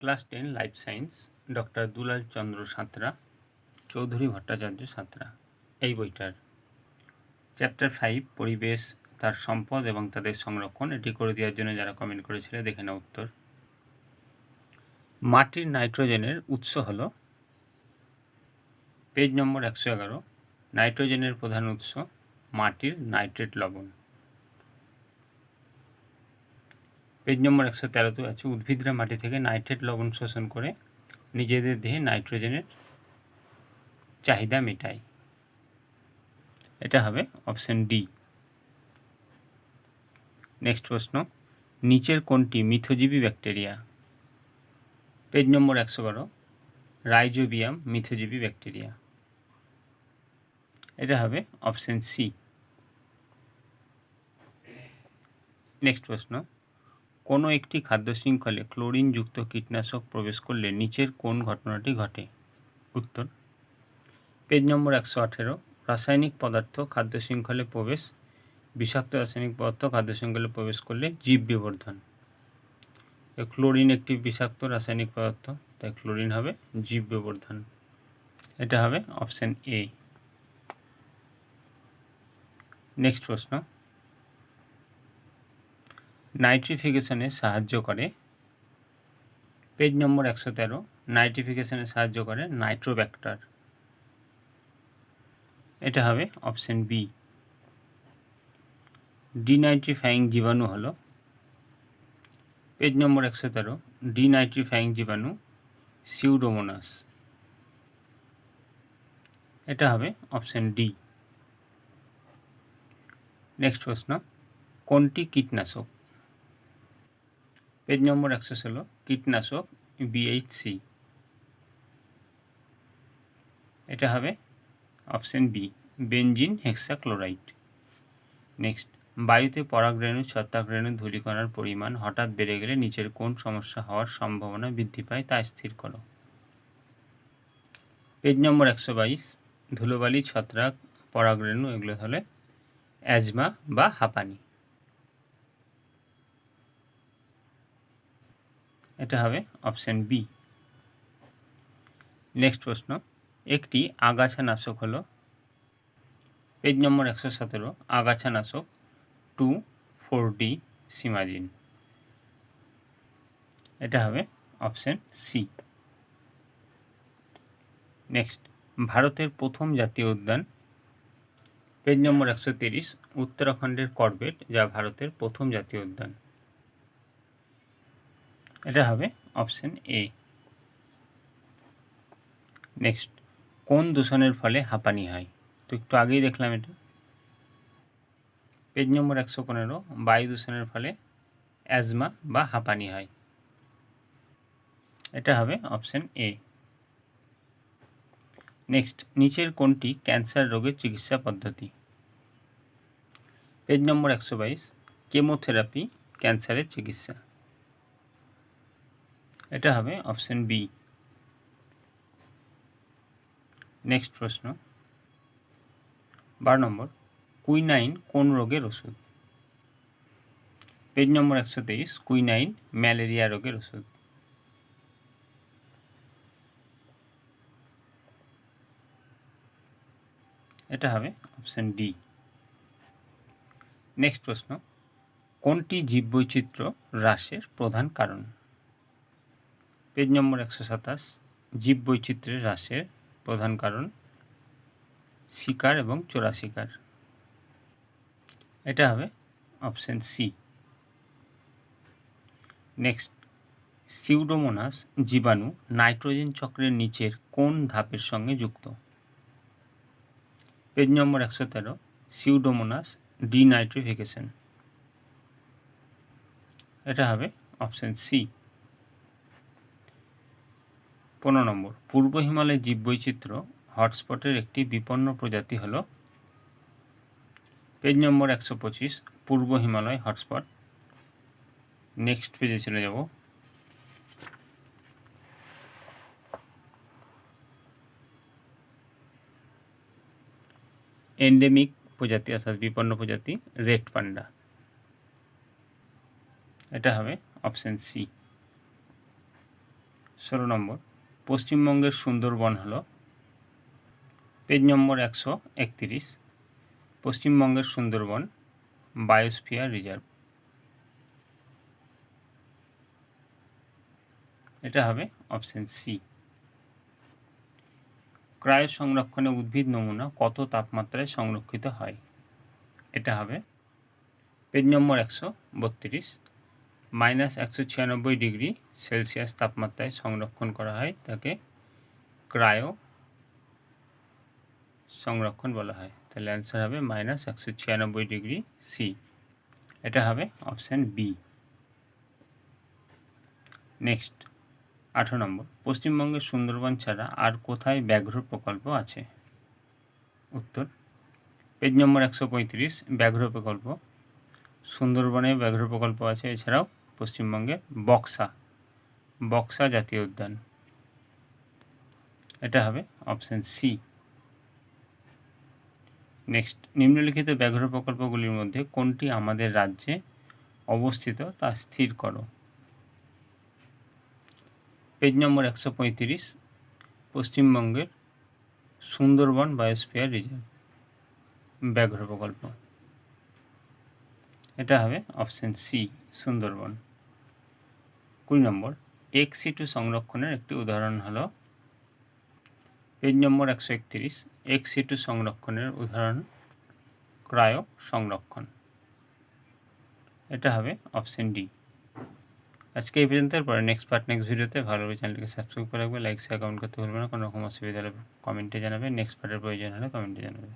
Class ten, life science, doctor Dulal Chandra Santra, Chowdhury Bhattacharya Santra. এই বইটার। Chapter five পরিবেশ, তার সম্পদ এবং তাদের সংরক্ষণ, এটি করে দেওয়ার জন্য যারা কমেন্ট করেছিল, দেখে নাও উত্তর। মাটির নাইট্রোজেনের উৎস হল পেজ নম্বর একশো এগারো। নাইট্রোজেনের প্রধান উৎস মাটির নাইট্রেট লবণ। পেজ নম্বর একশো তেরোতে আছে উদ্ভিদরা মাটি থেকে নাইট্রেট লবণ শোষণ করে নিজেদের দেহে নাইট্রোজেনের চাহিদা মেটায়। এটা হবে অপশন ডি। নেক্সট প্রশ্ন, নিচের কোনটি মিথজীবী ব্যাকটেরিয়া? পেজ নম্বর একশো বারো, রাইজোবিয়াম মিথজীবী ব্যাকটেরিয়া। এটা হবে অপশন সি। নেক্সট প্রশ্ন কোনো একটি খাদ্য শৃঙ্খলে ক্লোরিনযুক্ত কীটনাশক প্রবেশ করলে নিচের কোন ঘটনাটি ঘটে? উত্তর, পেজ নম্বর একশো আঠেরো, রাসায়নিক পদার্থ খাদ্য শৃঙ্খলে প্রবেশ, বিষাক্ত রাসায়নিক পদার্থ খাদ্য শৃঙ্খলে প্রবেশ করলে জীব বিবর্ধন। ক্লোরিন একটি বিষাক্ত রাসায়নিক পদার্থ, তাই ক্লোরিন হবে জীব বিবর্ধন। এটা হবে অপশান এ। নেক্সট প্রশ্ন নাইট্রিফিকেশনে সাহায্য করে। পেজ নম্বর একশো তেরো, নাইট্রিফিকেশনে সাহায্য করে নাইট্রোব্যাক্টার। এটা হবে অপশন বি। ডিনাইট্রিফাইং জীবাণু হলো। পেজ নম্বর একশো তেরো, ডিনাইট্রিফাইং জীবাণু সিউডোমোনাস। এটা হবে অপশন ডি। নেক্সট প্রশ্ন, কোনটি কীটনাশক? পেজ নম্বর একশো ষোলো কীটনাশক বিএইচসি এটা হবে option B, benzene hexachloride. Next, বায়ুতে পরাগরেণু, ছত্রাকরেণু ধূলিকণার পরিমাণ হঠাৎ বেড়ে গেলে নিচের কোন সমস্যা হওয়ার সম্ভাবনা বৃদ্ধি পায় তা স্থির করো। পেজ নম্বর একশো বাইশ, ধুলোবালি, ছত্রাক, পরাগরেণু, এগুলো হলে অ্যাজমা বা হাঁপানি। এটা হবে অপশান বি। নেক্সট প্রশ্ন, একটি আগাছা নাশক হলো, পেজ নম্বর একশো সতেরো, আগাছা নাশক টু ফোর ডি সিমাজিন। এটা হবে অপশান সি। নেক্সট, ভারতের প্রথম জাতীয় উদ্যান, পেজ নম্বর একশো তিরিশ, উত্তরাখণ্ডের করবেট, যা ভারতের প্রথম জাতীয় উদ্যান। এটা হবে অপশন এ নেক্সট কোন দূষণের ফলে হাঁপানি হয়? তো একটু আগেই দেখলাম এটা। পেজ নম্বর একশো পনেরো, বায়ু দূষণের ফলে অ্যাজমা বা হাঁপানি হয়। এটা হবে অপশন এ নেক্সট নিচের কোনটি ক্যান্সার রোগের চিকিৎসা পদ্ধতি? পেজ নম্বর একশো বাইশ কেমোথেরাপি ক্যান্সারের চিকিৎসা। এটা হবে অপশন বি নেক্সট প্রশ্ন। বারো নম্বর কুইনাইন কোন রোগের ওষুধ পেজ নম্বর একশো তেইশ কুইনাইন ম্যালেরিয়া রোগের ওষুধ এটা হবে অপশন ডি নেক্সট প্রশ্ন, কোনটি জীববৈচিত্র্য হ্রাসের প্রধান কারণ? পেজ নম্বর একশো সাতাশ, জীববৈচিত্র্যের হ্রাসের প্রধান কারণ, শিকার এবং চোরা শিকার। এটা হবে অপশন সি নেক্সট সিউডোমোনাস জীবাণু নাইট্রোজেন চক্রের নিচের কোন ধাপের সঙ্গে যুক্ত? পেজ নম্বর একশো তেরো সিউডোমোনাস ডিনাইট্রিফিকেশন এটা হবে অপশন সি পনেরো নম্বর। পূর্ব হিমালয় জীববৈচিত্র্য হটস্পটের একটি বিপন্ন প্রজাতি হল পেজ নম্বর একশো পঁচিশ, পূর্ব হিমালয় হটস্পট। নেক্সট পেজে চলে যাব। এন্ডেমিক প্রজাতি অর্থাৎ বিপন্ন প্রজাতি, রেড পান্ডা। এটা হবে অপশান সি ষোলো নম্বর। পশ্চিমবঙ্গের সুন্দরবন হলো পেজ নম্বর একশো একতিরিশ, পশ্চিমবঙ্গের সুন্দরবন বায়োস্ফিয়ার রিজার্ভ। এটা হবে অপশন সি। ক্রায় সংরক্ষণে উদ্ভিদ নমুনা কত তাপমাত্রায় সংরক্ষিত হয়? এটা হবে পেজ নম্বর একশো বত্রিশ মাইনাস একশো ছিয়ানব্বই ডিগ্রি সেলসিয়াস তাপমাত্রায় সংরক্ষণ করা হয়, তাকে ক্রায়ো সংরক্ষণ বলা হয়। তাহলে অ্যান্সার হবে মাইনাস একশো ছিয়ানব্বই ডিগ্রি সি এটা হবে অপশান বি নেক্সট আঠেরো নম্বর। পশ্চিমবঙ্গের সুন্দরবন ছাড়া আর কোথায় ব্যাঘ্র প্রকল্প আছে? উত্তর, পেজ নম্বর একশো পঁয়ত্রিশ, ব্যাঘ্র প্রকল্প। সুন্দরবনে ব্যাঘ্র প্রকল্প আছে, এছাড়াও পশ্চিমবঙ্গে বক্সা বক্সা জাতীয় উদ্যান। এটা হবে অপশান সি নেক্সট নিম্নলিখিত ব্যাঘ্র প্রকল্পগুলির মধ্যে কোনটি আমাদের রাজ্যে অবস্থিত তা স্থির করো। পেজ নম্বর একশো পঁয়ত্রিশ, পশ্চিমবঙ্গের সুন্দরবন বায়োস্ফিয়ার রিজার্ভ ব্যাঘ্র প্রকল্প। এটা হবে অপশন সি সুন্দরবন। কুড়ি নম্বর এক্স টু সংরক্ষণের একটি উদাহরণ হলো। পেজ নম্বর একশো একত্রিশ এক্স টু সংরক্ষণের উদাহরণ, ক্রায় সংরক্ষণ। এটা হবে অপশন ডি। আজকে এই পর্যন্ত পরে নেক্সট পার্ট নেক্সট ভিডিওতে ভালো হবে চ্যানেলটিকে সাবস্ক্রাইব করে রাখবে লাইক শেয়ার কমেন্ট করতে ভুলবে না, কোনো রকম অসুবিধা হলে কমেন্টে জানাবে নেক্সট পার্টের প্রয়োজন হলে কমেন্টে জানাবে।